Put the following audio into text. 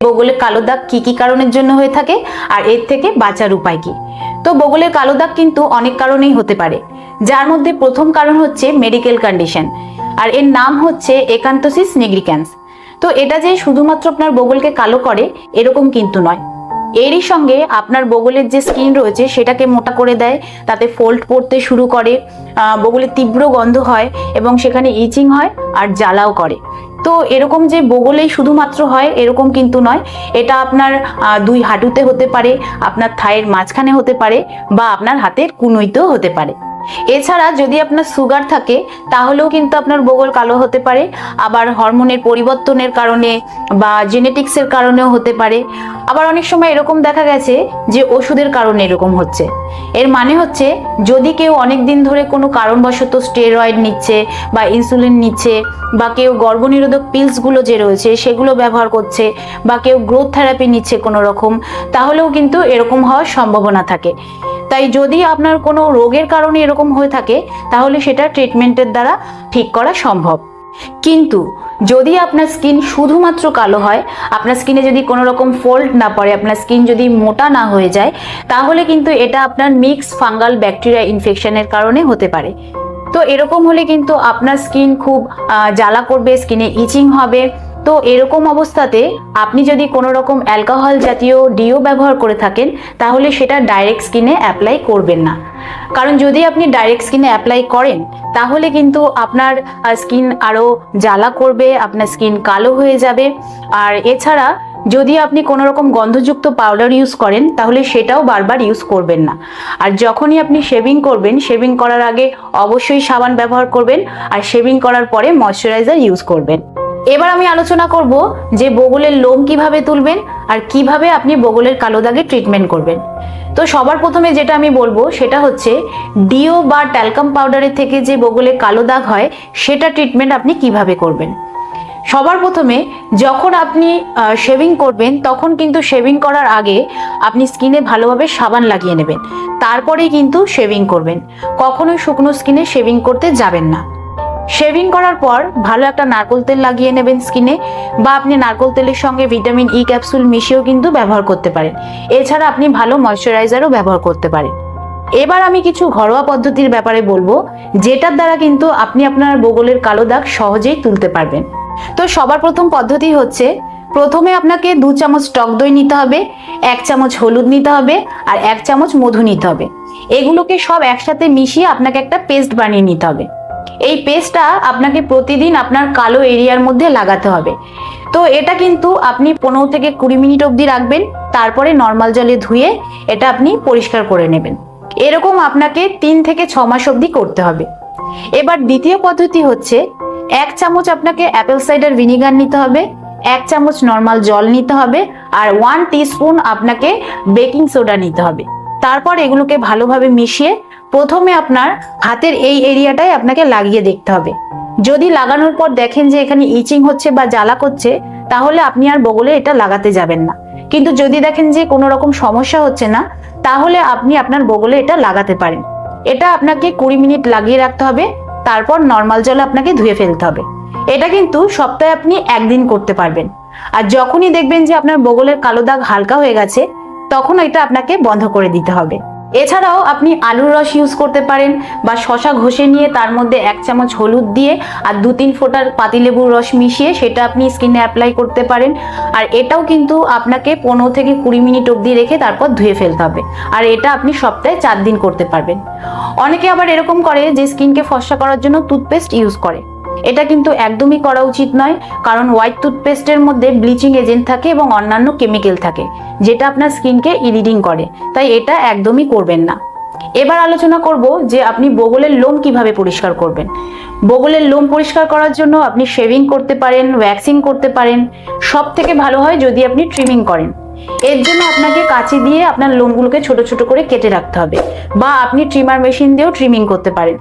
বগলের কালো দাগ কি কি কারণের জন্য হয়ে থাকে আর এর থেকে বাঁচার উপায় কি? তো বগলের কালো দাগ কিন্তু অনেক কারণেই হতে পারে। যার মধ্যে প্রথম কারণ হচ্ছে মেডিকেল কন্ডিশন আর এর নাম হচ্ছে একান্তসিস নিগ্রিক্যান্স তো এটা যে শুধুমাত্র আপনার বগলকে কালো করে এরকম কিন্তু নয়। এরই সঙ্গে আপনার বগলের যে স্কিন রয়েছে সেটাকে মোটা করে দেয় তাতে ফোল্ড পড়তে শুরু করে আহ, বগলে তীব্র গন্ধ হয় এবং সেখানে ইচিং হয় আর জ্বালাও করে। তো এরকম যে বগলেই শুধুমাত্র হয়, এরকম কিন্তু নয়। এটা আপনার দুই হাঁটুতে হতে পারে, আপনার থায়ের মাঝখানে হতে পারে, বা আপনার হাতের কুনুইতেও হতে পারে। এছাড়া যদি আপনার সুগার থাকে, তাহলেও কিন্তু আপনার বগল কালো হতে পারে, আবার হরমোনের পরিবর্তনের কারণে বা জেনেটিক্সের কারণেও হতে পারে। আবার অনেক সময় এরকম দেখা গেছে যে ওষুধের কারণে এরকম হচ্ছে। এর মানে হচ্ছে, যদি কেউ অনেক দিন ধরে কোনো কারণবশত স্টেরয়েড নিচ্ছে বা ইনসুলিন নিচ্ছে, বা কেউ গর্ভনিরোধক পিলসগুলো যে রয়েছে, সেগুলো ব্যবহার করছে, বা কেউ গ্রোথ থেরাপি নিচ্ছে কোনো রকম, তাহলেও কিন্তু এরকম হওয়ার সম্ভাবনা থাকে। তাই যদি আপনার কোনো রোগের কারণে এরকম হয়ে থাকে, তাহলে সেটা ট্রিটমেন্টের দ্বারা ঠিক করা সম্ভব। কিন্তু যদি আপনার স্কিন শুধুমাত্র কালো হয়, আপনার স্কিনে যদি কোনো রকম ফোল্ড না পড়ে, আপনার স্কিন যদি মোটা না হয়ে যায়, তাহলে কিন্তু এটা আপনার মিক্স ফাঙ্গাল ব্যাকটেরিয়া ইনফেকশনের কারণে হতে পারে। তো এরকম হলে কিন্তু আপনার স্কিন খুব জ্বালা করবে, স্কিনে ইচিং হবে তো এরকম অবস্থাতে আপনি যদি কোনো রকম অ্যালকোহল জাতীয় ডিও ব্যবহার করে থাকেন, তাহলে সেটা ডাইরেক্ট স্কিনে অ্যাপ্লাই করবেন না। কারণ যদি আপনি ডাইরেক্ট স্কিনে অ্যাপ্লাই করেন, তাহলে কিন্তু আপনার স্কিন আরও জ্বালা করবে, আপনার স্কিন কালো হয়ে যাবে। আর এছাড়া যদি আপনি কোনো রকম গন্ধযুক্ত পাউডার ইউজ করেন, তাহলে সেটাও বারবার ইউজ করবেন না। আর যখনই আপনি শেভিং করবেন শেভিং করার আগে অবশ্যই সাবান ব্যবহার করবেন, আর শেভিং করার পরে ময়শ্চারাইজার ইউজ করবেন। এবার আমি আলোচনা করব যে বগলের লোম কীভাবে তুলবেন আর কীভাবে আপনি বগলের কালো দাগে ট্রিটমেন্ট করবেন। তো সবার প্রথমে যেটা আমি বলব সেটা হচ্ছে ডিও বা ট্যালকাম পাউডারের থেকে যে বগলে কালো দাগ হয়, সেটা ট্রিটমেন্ট আপনি কীভাবে করবেন। সবার প্রথমে যখন আপনি শেভিং করবেন, তখন কিন্তু শেভিং করার আগে আপনি স্কিনে ভালোভাবে সাবান লাগিয়ে নেবেন। তারপরেই কিন্তু শেভিং করবেন। কখনোই শুকনো স্কিনে শেভিং করতে যাবেন না। শেভিং করার পর ভালো একটা নারকোল তেল লাগিয়ে নেবেন স্কিনে বা আপনি নারকোল তেলের সঙ্গে ভিটামিন ই ক্যাপসুল মিশিয়েও কিন্তু ব্যবহার করতে পারেন। এছাড়া আপনি ভালো ময়শ্চারাইজারও ব্যবহার করতে পারেন। এবার আমি কিছু ঘরোয়া পদ্ধতির ব্যাপারে বলব, যেটার দ্বারা কিন্তু আপনি আপনার বগলের কালো দাগ সহজেই তুলতে পারবেন। তো সবার প্রথম পদ্ধতি হচ্ছে, প্রথমে আপনাকে দু চামচ টক দই নিতে হবে, এক চামচ হলুদ নিতে হবে আর এক চামচ মধু নিতে হবে। এগুলোকে সব একসাথে মিশিয়ে আপনাকে একটা পেস্ট বানিয়ে নিতে হবে। এই পেস্টটা আপনাকে প্রতিদিন আপনার কালো এরিয়ার মধ্যে লাগাতে হবে। তো এটা কিন্তু আপনি পনেরো থেকে কুড়ি মিনিট অবধি রাখবেন, তারপরে নর্মাল জলে ধুয়ে এটা আপনি পরিষ্কার করে নেবেন। এরকম আপনাকে তিন থেকে ছ মাস অবধি করতে হবে। এবার দ্বিতীয় পদ্ধতি হচ্ছে, এক চামচ আপনাকে অ্যাপেল সাইডার ভিনিগার নিতে হবে, এক চামচ নর্মাল জল নিতে হবে, আর ওয়ান টিস্পুন আপনাকে বেকিং সোডা নিতে হবে। তারপর এগুলোকে ভালোভাবে মিশিয়ে প্রথমে আপনার হাতের এই এরিয়াটাই আপনাকে লাগিয়ে দেখতে হবে। যদি লাগানোর পর দেখেন যে এখানে ইচিং হচ্ছে বা জ্বালা করছে, তাহলে আপনি আর বগলে এটা লাগাতে যাবেন না। কিন্তু যদি দেখেন যে কোনো রকম সমস্যা হচ্ছে না, তাহলে আপনি আপনার বগলে এটা লাগাতে পারেন। এটা আপনাকে কুড়ি মিনিট লাগিয়ে রাখতে হবে, তারপর নর্মাল জলে আপনাকে ধুয়ে ফেলতে হবে। এটা কিন্তু সপ্তাহে আপনি একদিন করতে পারবেন। আর যখনই দেখবেন যে আপনার বগলের কালো দাগ হালকা হয়ে গেছে, তখন এটা আপনাকে বন্ধ করে দিতে হবে। এছাড়াও আপনি আলুর রস ইউজ করতে পারেন বা শশা ঘষে নিয়ে তার মধ্যে এক চামচ হলুদ দিয়ে আর দু তিন ফোঁটার পাতিলেবুর রস মিশিয়ে সেটা আপনি স্কিনে অ্যাপ্লাই করতে পারেন। আর এটাও কিন্তু আপনাকে পনেরো থেকে কুড়ি মিনিট অবধি রেখে তারপর ধুয়ে ফেলতে হবে। আর এটা আপনি সপ্তাহে চার দিন করতে পারবেন। অনেকে আবার এরকম করে যে স্কিনকে ফর্সা করার জন্য টুথপেস্ট ইউজ করে। এটা কিন্তু একদমই করা উচিত নয়, কারণ হোয়াইট টুথপেস্টের মধ্যে ব্লিচিং এজেন্ট থাকে এবং অন্যান্য কেমিক্যাল থাকে, যেটা আপনার স্কিনকে ইরিডিং করে, তাই এটা একদমই করবেন না। এবার আলোচনা করব যে আপনি বগলের লোম কীভাবে পরিষ্কার করবেন। বগলের লোম পরিষ্কার করার জন্য আপনি শেভিং করতে পারেন ওয়্যাক্সিং করতে পারেন সব থেকে ভালো হয় যদি আপনি ট্রিমিং করেন। এর জন্য আপনাকে কাঁচি দিয়ে আপনার লোমগুলোকে ছোট ছোট করে কেটে রাখতে হবে, বা আপনি ট্রিমার মেশিন দিয়েও ট্রিমিং করতে পারেন।